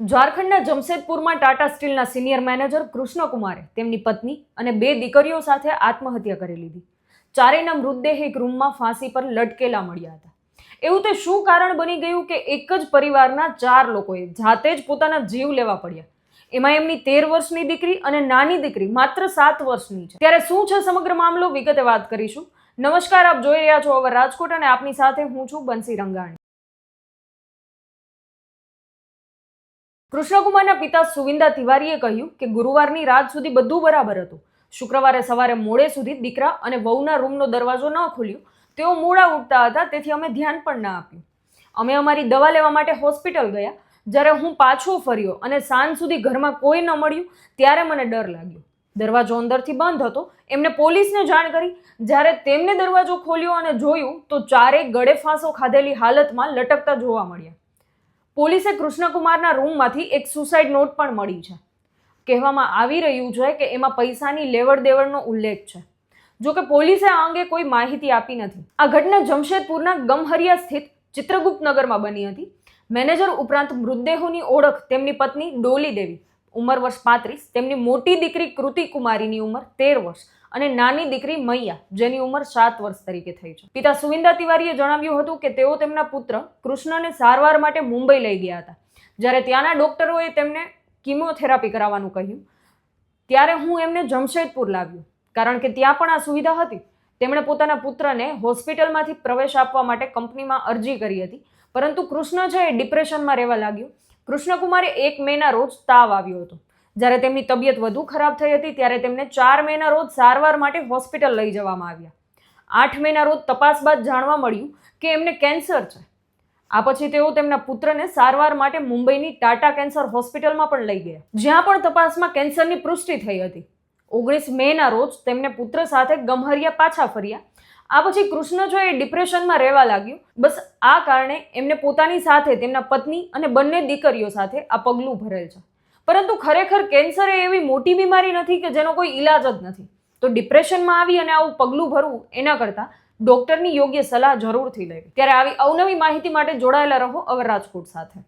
ઝારખંડના જમશેદપુરમાં ટાટા સ્ટીલના senior manager કૃષ્ણકુમારે તેમની પત્ની અને બે દીકરીઓ સાથે આત્મહત્યા કરી લીધી. ચારેયના મૃતદેહ એક રૂમમાં ફાંસી પર લટકેલા મળ્યા હતા. એવું તે શું કારણ બની ગયું કે એક જ પરિવારના ચાર લોકોએ જાતે જ પોતાના જીવ લેવા પડ્યા? એમાં એમની તેર વર્ષની દીકરી અને નાની દીકરી માત્ર સાત વર્ષની છે. ત્યારે શું છે સમગ્ર મામલો? વિગતે વાત કરીશું. નમસ્કાર, આપ જોઈ રહ્યા છો હવે રાજકોટ અને આપની સાથે હું છું બંસી રંગાણી. કૃષ્ણકુમારના પિતા સુવિંદા તિવારીએ કહ્યું કે ગુરુવારની રાત સુધી બધું બરાબર હતું. શુક્રવારે સવારે મોડે સુધી દીકરા અને વહુના રૂમનો દરવાજો ન ખુલ્યો. તેઓ મોડા ઉઠતા હતા, તેથી અમે ધ્યાન પણ ના આપ્યું. અમે અમારી દવા લેવા માટે હોસ્પિટલ ગયા. જ્યારે હું પાછો ફર્યો અને સાંજ સુધી ઘરમાં કોઈ ન મળ્યું, ત્યારે મને ડર લાગ્યો. દરવાજો અંદરથી બંધ હતો. એમને પોલીસને જાણ કરી. જ્યારે તેમને દરવાજો ખોલ્યો અને જોયું, તો ચારેય ગળે ફાંસો ખાધેલી હાલતમાં લટકતા જોવા મળ્યા. પોલીસે કૃષ્ણકુમારના રૂમમાંથી એક સુસાઇડ નોટ પણ મળી છે. કહેવામાં આવી રહ્યું છે કે એમાં પૈસાની લેવડ દેવડનો ઉલ્લેખ છે. જો કે પોલીસે આ અંગે કોઈ માહિતી આપી નથી. આ ઘટના જમશેદપુરના ગમહરિયા સ્થિત ચિત્રગુપ્ત નગરમાં બની હતી. મેનેજર ઉપરાંત મૃતદેહોની ઓળખ, તેમની પત્ની ડોલી દેવી, ઉંમર વર્ષ પાંત્રીસ, તેમની મોટી દીકરી કૃતિ કુમારીની ઉંમર તેર વર્ષ અને નાની દીકરી મૈયા, જેની ઉંમર સાત વર્ષ તરીકે થઈ છે. પિતા સુવિંદા તિવારીએ જણાવ્યું હતું કે તેઓ તેમના પુત્ર કૃષ્ણને સારવાર માટે મુંબઈ લઈ ગયા હતા. જ્યારે ત્યાંના ડોક્ટરોએ તેમને કિમોથેરાપી કરાવવાનું કહ્યું, ત્યારે હું એમને જમશેદપુર લાવ્યું. કારણ કે ત્યાં પણ આ સુવિધા હતી. તેમણે પોતાના પુત્રને હોસ્પિટલમાંથી પ્રવેશ આપવા માટે કંપનીમાં અરજી કરી હતી. પરંતુ કૃષ્ણ છે એ ડિપ્રેશનમાં રહેવા લાગ્યો. કૃષ્ણકુમારે એક મેના રોજ તાવ આવ્યો હતો. જ્યારે તેમની તબિયત વધુ ખરાબ થઈ હતી, ત્યારે તેમને ચાર મેના રોજ સારવાર માટે હોસ્પિટલ લઈ જવામાં આવ્યા. આઠ મેના રોજ તપાસ બાદ જાણવા મળ્યું કે એમને કેન્સર છે. આ પછી તેઓ તેમના પુત્રને સારવાર માટે મુંબઈની ટાટા કેન્સર હોસ્પિટલમાં પણ લઈ ગયા. જ્યાં પણ તપાસમાં કેન્સરની પુષ્ટિ થઈ હતી. ઓગણીસ મેના રોજ તેમને પુત્ર સાથે ગમહરિયા પાછા ફર્યા. આ પછી કૃષ્ણ જો એ ડિપ્રેશનમાં રહેવા લાગ્યું. બસ આ કારણે એમને પોતાની સાથે તેમના પત્ની અને બંને દીકરીઓ સાથે આ પગલું ભરેલ છે. પરંતુ ખરેખર કેન્સર એ એવી મોટી બીમારી નથી કે જેનો કોઈ ઈલાજ જ નથી. તો ડિપ્રેશનમાં આવી અને આવું પગલું ભરવું એના કરતાં ડોક્ટરની યોગ્ય સલાહ જરૂરથી લેવી. ત્યારે આવી અવનવી માહિતી માટે જોડાયેલા રહો અવર રાજકોટ સાથે.